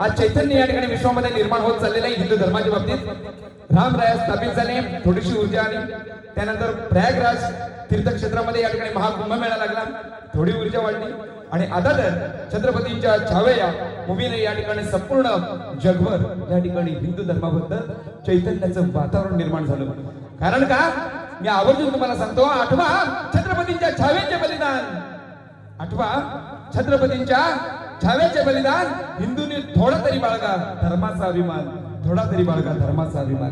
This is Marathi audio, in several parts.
आज चैतन्य या ठिकाणी विश्वामध्ये निर्माण होत चाललेलं आहे हिंदू धर्माच्या बाबतीत. रामराया स्थापित झाले थोडीशी ऊर्जा आली. त्यानंतर प्रयागराज तीर्थक्षेत्रामध्ये या ठिकाणी महाकुंभमेळा लागला. थोडी ऊर्जा वाढली. आणि आता तर छत्रपतींच्या छावे या या ठिकाणी संपूर्ण जगभर या ठिकाणी हिंदू धर्माबद्दल चैतन्याचं वातावरण निर्माण झालं. कारण का? मी आवर्जून तुम्हाला सांगतो आठवा छत्रपतींच्या छावेचे बलिदान. आठवा छत्रपतींच्या छाव्याचे बलिदान हिंदूंनी थोडा तरी बाळगा धर्माचा अभिमान थोडा तरी बाळगा धर्माचा अभिमान.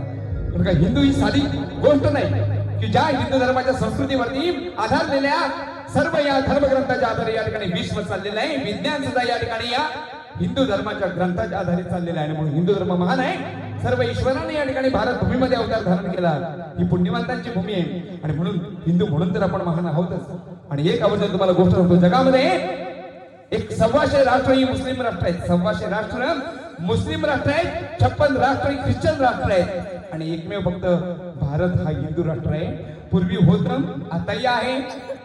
का हिंदू ही साधी गोष्ट नाही की ज्या हिंदू धर्माच्या संस्कृतीवरती आधारलेल्या सर्व या धर्मग्रंथाच्या आधारे या ठिकाणी विश्व चाललेलं आहे विज्ञान सुद्धा या ठिकाणी या हिंदू धर्माच्या ग्रंथाच्या आधारे चाललेला आहे. आणि म्हणून हिंदू धर्म महान आहे. सर्व ईश्वराने या ठिकाणी भारत भूमीमध्ये अवतार धारण केला. ही पुण्यवंतांची भूमी आहे. आणि म्हणून हिंदू म्हणून तर आपण महान आहोतच. आणि एक आवर्जून तुम्हाला गोष्ट सांगतो जगामध्ये एक सव्वाशे राष्ट्र ही मुस्लिम राष्ट्र आहेत. सव्वाशे राष्ट्र मुस्लिम राष्ट्र आहेत छप्पन राष्ट्र ही ख्रिश्चन राष्ट्र आहेत. आणि एकमेव फक्त भारत हा हिंदू राष्ट्र आहे. पूर्वी होत आताही आहे.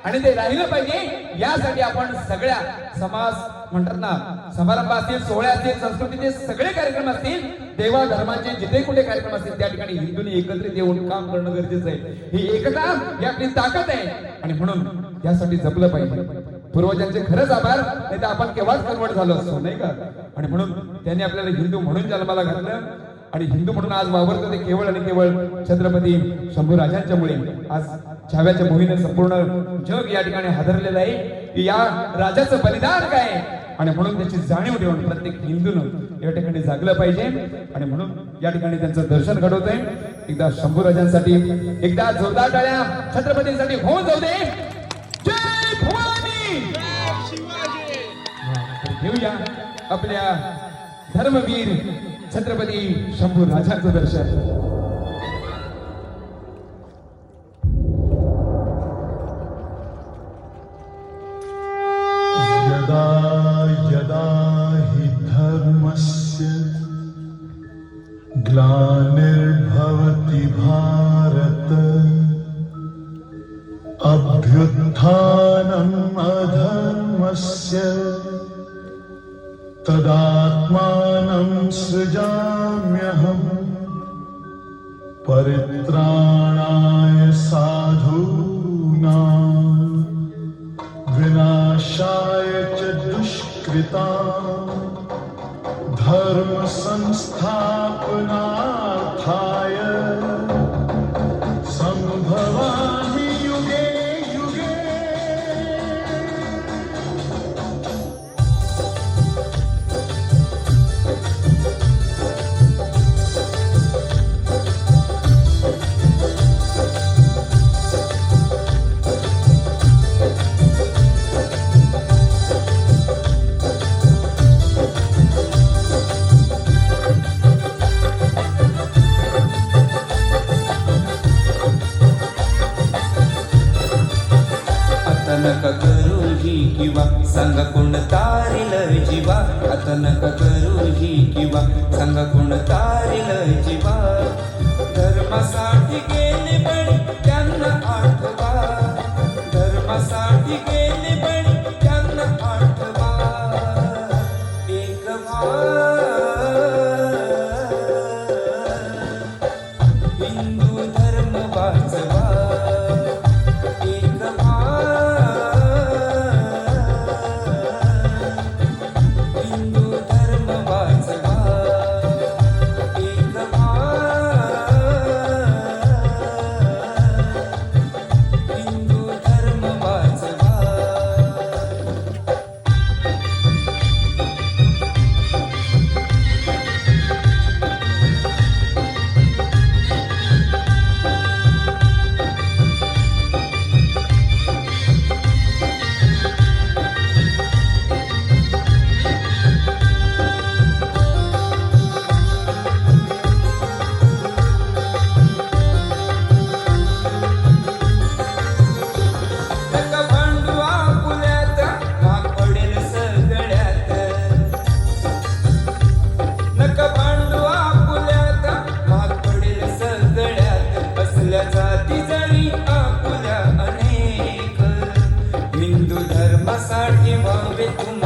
आणि ते राहिलं पाहिजे यासाठी आपण सगळ्या समाज म्हणतात ना समारंभ असतील सोहळे असतील संस्कृतीचे सगळे कार्यक्रम असतील देवा धर्माचे जिथे कुठे कार्यक्रम असतील त्या ठिकाणी हिंदूंनी एकत्रित येऊन काम करणं गरजेचं आहे. ही एकता ही आपली ताकद आहे. आणि म्हणून यासाठी जपलं पाहिजे. पूर्वजांचे खरंच आभार नाही तर आपण केव्हाच कन्वर्ट झालो असतो नाही का? आणि म्हणून त्यांनी आपल्याला हिंदू म्हणून जन्माला घातलं. आणि हिंदू म्हणून आज वावरतं ते केवळ आणि केवळ छत्रपती शंभू राजांच्यामुळे आज छाव्याच्या भूमीने संपूर्ण जग या ठिकाणी हादरलेलं आहे. की या राजाचं बलिदान काय आणि म्हणून त्याची जाणीव ठेवून प्रत्येक हिंदूनं या ठिकाणी जागलं पाहिजे. आणि म्हणून या ठिकाणी त्यांचं दर्शन घडवतंय. एकदा शंभू राजांसाठी एकदा जोरदार टाळ्या छत्रपतींसाठी होऊन जाऊ दे. घेऊया आपल्या धर्मवीर छत्रपती शंभू राजाचं दर्शन. यदा यदा हि धर्मस्य ग्लानिर्भवति भारत अभ्युत्थानम् अधर्मस्य तदात्मानं सृजाम्यहम् परित्राणाय साधूना विनाशाय च दुष्कृता धर्म सांगा कोण तारिल जीवा आता नका करू ही किंवा. सांगा कोण तारिल जीवा धर्मासाठी गेले पण त्यांना आठवा. धर्मासाठी गेले पण त्यांना आठवा. एक Hindu pasar llevado de tu